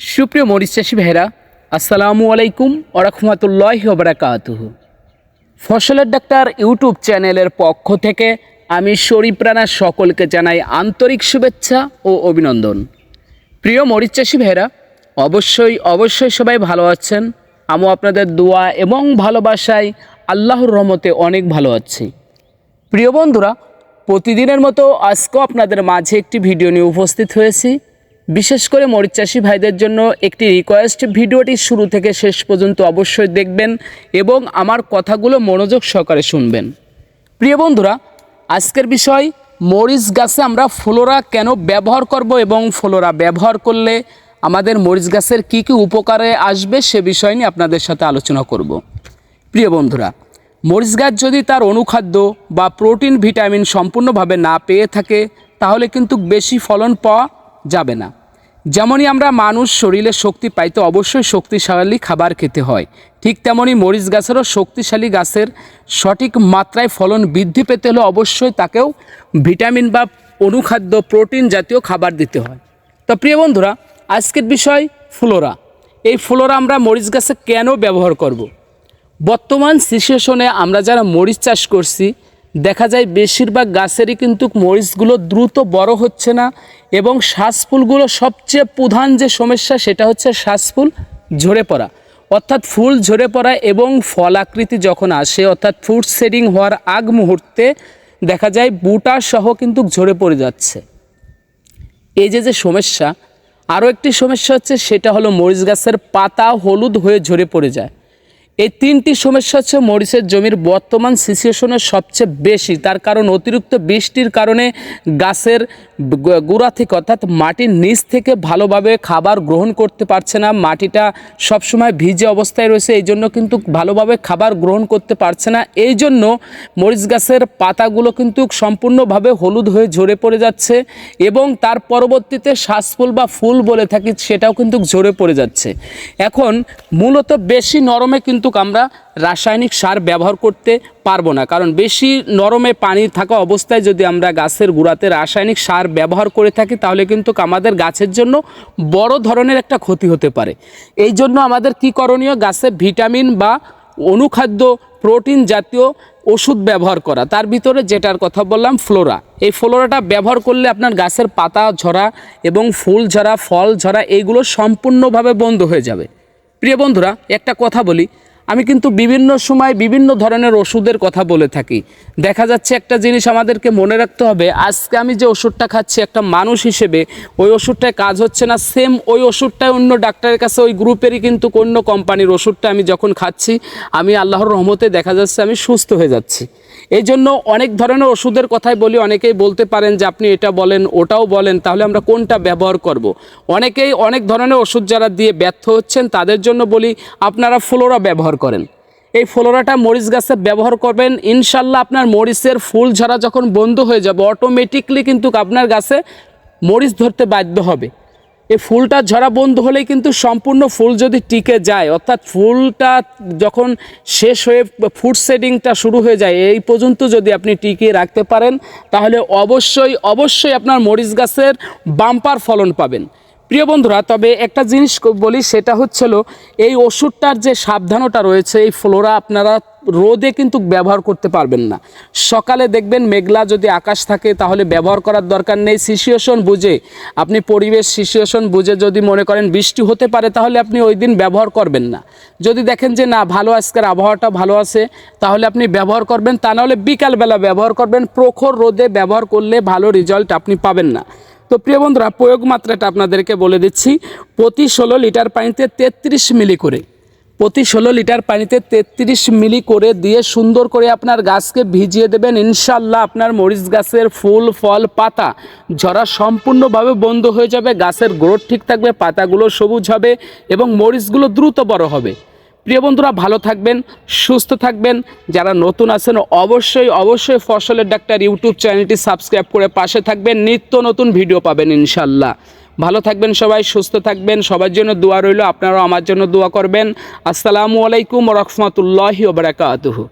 সুপ্রিয় মরিচ চাষি ভাইরা আসসালামু আলাইকুম ওরহমতুল্লাহ ওবরাকাতুহ ফসলের ডাক্তার ইউটিউব চ্যানেলের পক্ষ থেকে আমি শরীফ রানার সকলকে জানাই আন্তরিক শুভেচ্ছা ও অভিনন্দন। প্রিয় মরিচ চাষি ভাইরা অবশ্যই অবশ্যই সবাই ভালো আছেন। আমি আপনাদের দোয়া এবং ভালোবাসায় আল্লাহর রহমতে অনেক ভালো আছি। প্রিয় বন্ধুরা, প্রতিদিনের মতো আজকেও আপনাদের মাঝে একটি ভিডিও নিয়ে উপস্থিত হয়েছি। বিশেষ করে মরিচ চাষি ভাইদের জন্য একটি রিকোয়েস্ট ভিডিওটি শুরু থেকে শেষ পর্যন্ত অবশ্যই দেখবেন এবং আমার কথাগুলো মনোযোগ সহকারে শুনবেন। প্রিয় বন্ধুরা, আজকের বিষয়, মরিচ গাছে আমরা ফ্লোরা কেন ব্যবহার করব এবং ফ্লোরা ব্যবহার করলে আমাদের মরিচ গাছের কী কী উপকারে আসবে সে বিষয় নিয়ে আপনাদের সাথে আলোচনা করব। প্রিয় বন্ধুরা, মরিচ গাছ যদি তার অনুখাদ্য বা প্রোটিন, ভিটামিন সম্পূর্ণভাবে না পেয়ে থাকে, তাহলে কিন্তু বেশি ফলন পাওয়া যাবে না। যেমনই আমরা মানুষ শরীরে শক্তি পাইতে অবশ্যই শক্তিশালী খাবার খেতে হয়। ঠিক তেমনই মরিচ গাছেরও শক্তিশালী গাছের সঠিক মাত্রায় ফলন বৃদ্ধি পেতে হলে অবশ্যই তাকেও ভিটামিন বা অনুখাদ্য, প্রোটিন জাতীয় খাবার দিতে হয়। তো প্রিয় বন্ধুরা, আজকের বিষয় ফ্লোরা। এই ফ্লোরা আমরা মরিচ গাছে কেন ব্যবহার করব। বর্তমান সিচুয়েশনে আমরা যারা মরিচ চাষ করছি দেখা যায় বেশিরভাগ গাছেরই কিন্তু মরিচগুলো দ্রুত বড় হচ্ছে না এবং শ্বাসফুলগুলো সবচেয়ে প্রধান যে সমস্যা সেটা হচ্ছে শ্বাসফুল ঝরে পড়া। অর্থাৎ ফুল ঝরে পড়া এবং ফল আকৃতি যখন আসে, অর্থাৎ ফ্রুট সেডিং হওয়ার আগ মুহূর্তে দেখা যায় বুটা সহ কিন্তু ঝরে পড়ে যাচ্ছে। এই যে যে সমস্যা, আরও একটি সমস্যা হচ্ছে সেটা হলো মরিচ গাছের পাতা হলুদ হয়ে ঝরে পড়ে যায়। এই তিনটি সমস্যা হচ্ছে মরিচের জমির বর্তমান সিচুয়েশনের সবচেয়ে বেশি। তার কারণ অতিরিক্ত বৃষ্টির কারণে গাছের গোড়া থেকে অর্থাৎ মাটির নিচ থেকে ভালোভাবে খাবার গ্রহণ করতে পারছে না। মাটিটা সবসময় ভিজে অবস্থায় রয়েছে, এই জন্য কিন্তু ভালোভাবে খাবার গ্রহণ করতে পারছে না। এই জন্য মরিচ গাছের পাতাগুলো কিন্তু সম্পূর্ণভাবে হলুদ হয়ে ঝরে পড়ে যাচ্ছে এবং তার পরবর্তীতে শ্বাসফুল বা ফুল বলে থাকি, সেটাও কিন্তু ঝরে পড়ে যাচ্ছে। এখন মূলত বেশি নরমে কিন্তু আমরা রাসায়নিক সার ব্যবহার করতে পারব না। কারণ বেশি নরমে পানি থাকা অবস্থায় যদি আমরা গাছের গুঁড়াতে রাসায়নিক সার ব্যবহার করে থাকি, তাহলে কিন্তু আমাদের গাছের জন্য বড় ধরনের একটা ক্ষতি হতে পারে। এই জন্য আমাদের কি করণীয়? গাছে ভিটামিন বা অনুখাদ্য, প্রোটিন জাতীয় ওষুধ ব্যবহার করা। তার ভিতরে যেটার কথা বললাম, ফ্লোরা। এই ফ্লোরাটা ব্যবহার করলে আপনার গাছের পাতা ঝরা এবং ফুল ঝরা, ফল ঝরা, এইগুলো সম্পূর্ণভাবে বন্ধ হয়ে যাবে। প্রিয় বন্ধুরা, একটা কথা বলি। আমি কিন্তু বিভিন্ন সময় বিভিন্ন ধরনের ওষুধের কথা বলে থাকি। দেখা যাচ্ছে একটা জিনিস আমাদেরকে মনে রাখতে হবে, আজকে আমি যে ওষুধটা খাচ্ছি একটা মানুষ হিসেবে, ওই ওষুধটায় কাজ হচ্ছে না সেম ওই ওষুধটায় অন্য ডাক্তারের কাছে, ওই গ্রুপেরই কিন্তু অন্য কোম্পানির ওষুধটা আমি যখন খাচ্ছি, আমি আল্লাহর রহমতে দেখা যাচ্ছে আমি সুস্থ হয়ে যাচ্ছি। এই জন্য অনেক ধরনের ওষুধের কথাই বলি, অনেকেই বলতে পারেন যে আপনি এটা বলেন, ওটাও বলেন, তাহলে আমরা কোনটা ব্যবহার করব। অনেকেই অনেক ধরনের ওষুধ যারা দিয়ে ব্যর্থ হচ্ছেন, তাদের জন্য বলি, আপনারা ফ্লোরা ব্যবহার করেন এই ফ্লোরাটা মরিচ গাছে ব্যবহার করবেন, ইনশাল্লাহ আপনার মরিচের ফুল ঝরা যখন বন্ধ হয়ে যাবে অটোমেটিকলি কিন্তু আপনার গাছে মরিচ ধরতে বাধ্য হবে এই ফুলটা ঝরা বন্ধ হলে কিন্তু সম্পূর্ণ ফুল যদি টিকে যায়, অর্থাৎ ফুলটা যখন শেষ হয়ে ফুড সেডিংটা শুরু হয়ে যায়, এই পর্যন্ত যদি আপনি টিকিয়ে রাখতে পারেন, তাহলে অবশ্যই অবশ্যই আপনার মরিচ গাছের বাম্পার ফলন পাবেন। প্রিয় বন্ধুরা, তবে একটা জিনিস বলি, সেটা হচ্ছিল এই ওষুধটার যে সাবধানতা রয়েছে, এই ফ্লোরা আপনারা রোদে কিন্তু ব্যবহার করতে পারবেন না। সকালে দেখবেন মেঘলা যদি আকাশ থাকে, তাহলে ব্যবহার করার দরকার নেই। সিচুয়েশন বুঝে, আপনি পরিবেশ সিচুয়েশন বুঝে যদি মনে করেন বৃষ্টি হতে পারে, তাহলে আপনি ওই দিন ব্যবহার করবেন না। যদি দেখেন যে, না, ভালো, আজকের আবহাওয়াটা ভালো আছে তাহলে আপনি ব্যবহার করবেন। তা নাহলে বিকালবেলা ব্যবহার করবেন। প্রখর রোদে ব্যবহার করলে ভালো রেজাল্ট আপনি পাবেন না। তো প্রিয় বন্ধুরা, প্রয়োগ মাত্রাটা আপনাদেরকে বলে দিচ্ছি। প্রতি ষোলো লিটার পানিতে তেত্রিশ মিলি করে। প্রতি ষোলো লিটার পানিতে তেত্রিশ মিলি করে দিয়ে সুন্দর করে আপনার গাছকে ভিজিয়ে দেবেন। ইনশাল্লাহ আপনার মরিচ গাছের ফুল, ফল, পাতা ঝরা সম্পূর্ণভাবে বন্ধ হয়ে যাবে। গাছের গ্রোথ ঠিক থাকবে, পাতাগুলো সবুজ হবে এবং মরিচগুলো দ্রুত বড় হবে। প্রিয় বন্ধুরা, ভালো থাকবেন, সুস্থ থাকবেন। যারা নতুন আছেন, অবশ্যই অবশ্যই ফসলের ডাক্তার ইউটিউব চ্যানেলটি সাবস্ক্রাইব করে পাশে থাকবেন। নিত্য নতুন ভিডিও পাবেন, ইনশাল্লাহ। ভালো থাকবেন সবাই, সুস্থ থাকবেন। সবার জন্য দোয়া রইল, আপনারাও আমার জন্য দোয়া করবেন। আসসালামু আলাইকুম রহমতুল্লাহি ওবরাকাতুহু